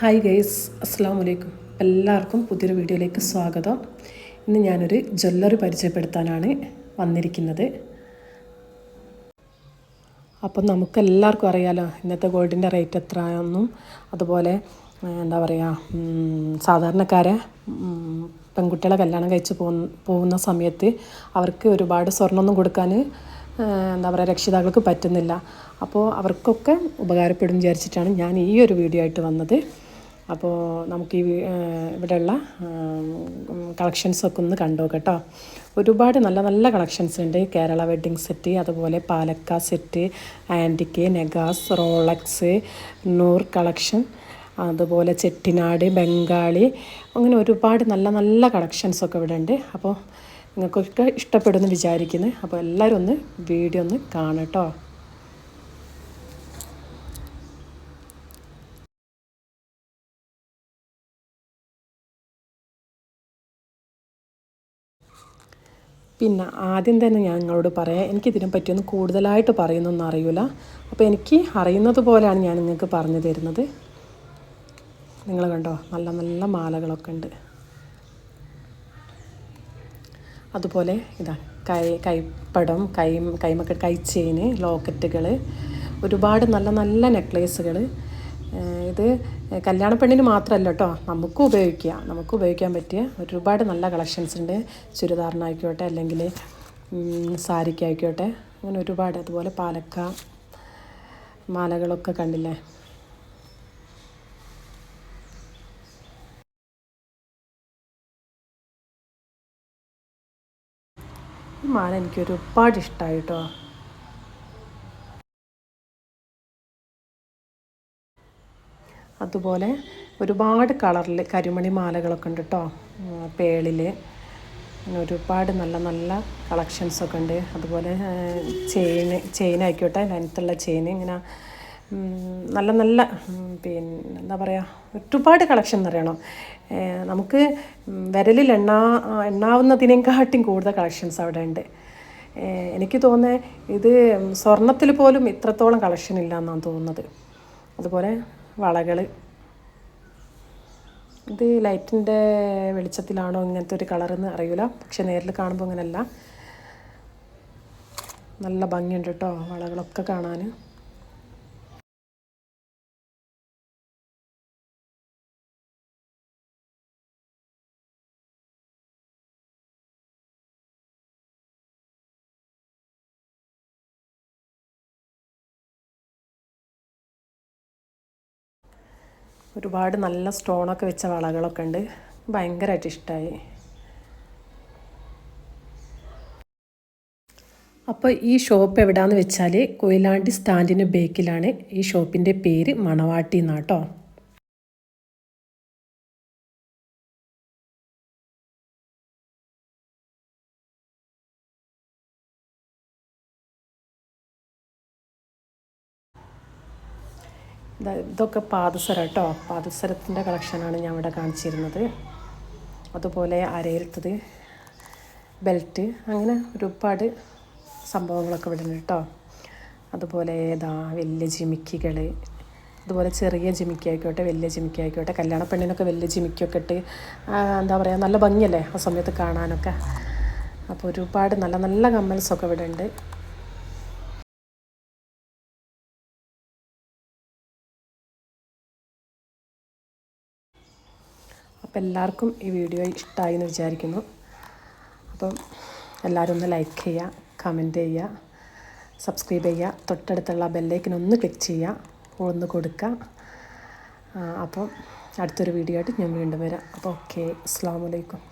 Hi guys അസ്സാം വലൈക്കും എല്ലാവർക്കും പുതിയൊരു വീഡിയോയിലേക്ക് സ്വാഗതം. ഇന്ന് ഞാനൊരു ജ്വല്ലറി പരിചയപ്പെടുത്താനാണ് വന്നിരിക്കുന്നത്. അപ്പം നമുക്കെല്ലാവർക്കും അറിയാലോ ഇന്നത്തെ ഗോൾഡിന്റെ റേറ്റ് എത്രയാണെന്നും അതുപോലെ എന്താ പറയുക സാധാരണക്കാരെ പെൺകുട്ടികളെ കല്യാണം കഴിച്ച് പോകുന്ന സമയത്ത് അവർക്ക് ഒരുപാട് സ്വർണമൊന്നും കൊടുക്കാൻ എന്താ പറയുക രക്ഷിതാക്കൾക്ക് പറ്റുന്നില്ല. അപ്പോൾ അവർക്കൊക്കെ ഉപകാരപ്പെടും വിചാരിച്ചിട്ടാണ് ഞാൻ ഈ ഒരു വീഡിയോ ആയിട്ട് വന്നത്. അപ്പോൾ നമുക്ക് ഈ ഇവിടെയുള്ള കളക്ഷൻസൊക്കെ ഒന്ന് കണ്ടു കേട്ടോ. ഒരുപാട് നല്ല നല്ല കളക്ഷൻസ് ഉണ്ട്. കേരള വെഡ്ഡിങ് സെറ്റ് അതുപോലെ പാലക്ക സെറ്റ് ആന്റിക്ക് നെഗാസ് റോളക്സ് നൂർ കളക്ഷൻ അതുപോലെ ചെട്ടിനാട് ബംഗാളി അങ്ങനെ ഒരുപാട് നല്ല നല്ല കളക്ഷൻസൊക്കെ ഇവിടെ ഉണ്ട്. അപ്പോൾ നിങ്ങൾക്കൊക്കെ ഇഷ്ടപ്പെടുമെന്ന് വിചാരിക്കുന്നു. അപ്പോൾ എല്ലാവരും ഒന്ന് വീഡിയോ ഒന്ന് കാണട്ടോ പിന്നെ ആദ്യം തന്നെ ഞാൻ നിങ്ങളോട് പറയാം എനിക്കിതിനെ പറ്റിയൊന്നും കൂടുതലായിട്ട് പറയുന്നൊന്നും അറിയില്ല അപ്പോൾ എനിക്ക് അറിയുന്നത് പോലെയാണ് ഞാൻ നിങ്ങൾക്ക് പറഞ്ഞു തരുന്നത്. നിങ്ങൾ കണ്ടോ? നല്ല നല്ല മാലകളൊക്കെ ഉണ്ട്. അതുപോലെ ഇതാ കൈ കൈപ്പടം കൈ കൈമക്ക കൈ ചെയിന് ലോക്കറ്റുകൾ ഒരുപാട് നല്ല നല്ല നെക്ലേസുകൾ ഇത് കല്യാണ പെണ്ണിന് മാത്രമല്ല കേട്ടോ. നമുക്കും ഉപയോഗിക്കാം. നമുക്ക് ഉപയോഗിക്കാൻ പറ്റിയ ഒരുപാട് നല്ല കളക്ഷൻസ് ഉണ്ട്. ചുരിദാറിനായിക്കോട്ടെ അല്ലെങ്കിൽ സാരിക്കായിക്കോട്ടെ അങ്ങനെ ഒരുപാട്. അതുപോലെ പാലക്ക മാലകളൊക്കെ കണ്ടില്ലേ? ഈ മാല എനിക്ക് ഒരുപാട് ഇഷ്ടമായി അതുപോലെ ഒരുപാട് കളറിൽ കരിമണി മാലകളൊക്കെ ഉണ്ട് കേട്ടോ പേളിൽ ഒരുപാട് നല്ല നല്ല കളക്ഷൻസൊക്കെ ഉണ്ട്. അതുപോലെ ചെയിന് ചെയിൻ ആയിക്കോട്ടെ ലെങ്ത്തുള്ള ചെയിൻ ഇങ്ങനെ നല്ല നല്ല പിന്നെ എന്താ പറയുക ഒരുപാട് കളക്ഷൻ എന്ന് പറയണം നമുക്ക് വിരലിൽ എണ്ണാ എണ്ണാവുന്നതിനേക്കാട്ടും കൂടുതൽ കളക്ഷൻസ് അവിടെ ഉണ്ട്. എനിക്ക് തോന്നുന്നത് ഇത് സ്വർണത്തിൽ പോലും ഇത്രത്തോളം കളക്ഷൻ ഇല്ല എന്നാണ് തോന്നുന്നത്. അതുപോലെ വളകൾ ഇത് ലൈറ്റിന്റെ വെളിച്ചത്തിലാണോ ഇങ്ങനത്തെ ഒരു കളറെന്ന് അറിയില്ല പക്ഷെ നേരിൽ കാണുമ്പോൾ അങ്ങനെയല്ല നല്ല ഭംഗിയുണ്ട് കേട്ടോ വളകളൊക്കെ കാണാൻ ഒരുപാട് നല്ല സ്റ്റോണൊക്കെ വെച്ച വളകളൊക്കെ ഉണ്ട്. ഭയങ്കരമായിട്ട് ഇഷ്ടമായി അപ്പോൾ ഈ ഷോപ്പ് എവിടെയാണെന്ന് വെച്ചാൽ കൊയിലാണ്ടി സ്റ്റാൻഡിന് ബേക്കിലാണ് ഈ ഷോപ്പിന്റെ പേര് മണവാട്ടി എന്നാട്ടോ. ഇതൊക്കെ പാദസരം കേട്ടോ. പാദസരത്തിന്റെ കളക്ഷനാണ് ഞാൻ ഇവിടെ കാണിച്ചിരുന്നത്. അതുപോലെ അരയിലത്തത് ബെൽറ്റ് അങ്ങനെ ഒരുപാട് സംഭവങ്ങളൊക്കെ ഇവിടെ ഉണ്ട് കേട്ടോ. അതുപോലെ ഇതാ വലിയ ജിമിക്കികൾ അതുപോലെ ചെറിയ ജിമിക്കി ആയിക്കോട്ടെ വലിയ ജിമിക്കി ആയിക്കോട്ടെ കല്യാണ പെണ്ണിനൊക്കെ വലിയ ജിമിക്കൊക്കെ ഇട്ട് എന്താ പറയുക നല്ല ഭംഗിയല്ലേ ആ സമയത്ത് കാണാനൊക്കെ. അപ്പോൾ ഒരുപാട് നല്ല നല്ല കമ്മൽസൊക്കെ ഇവിടെ ഉണ്ട്. അപ്പോൾ എല്ലാവർക്കും ഈ വീഡിയോ ഇഷ്ടമായി എന്ന് വിചാരിക്കുന്നു. അപ്പം എല്ലാവരും ഒന്ന് ലൈക്ക് ചെയ്യുക കമന്റ് ചെയ്യുക സബ്സ്ക്രൈബ് ചെയ്യുക തൊട്ടടുത്തുള്ള ബെല്ലൈക്കൻ ഒന്ന് ക്ലിക്ക് ചെയ്യുക ഒന്ന് കൊടുക്കുക. അപ്പം അടുത്തൊരു വീഡിയോ ആയിട്ട് ഞാൻ വീണ്ടും വരാം. അപ്പോൾ ഓക്കെ അസ്സാം വലൈക്കും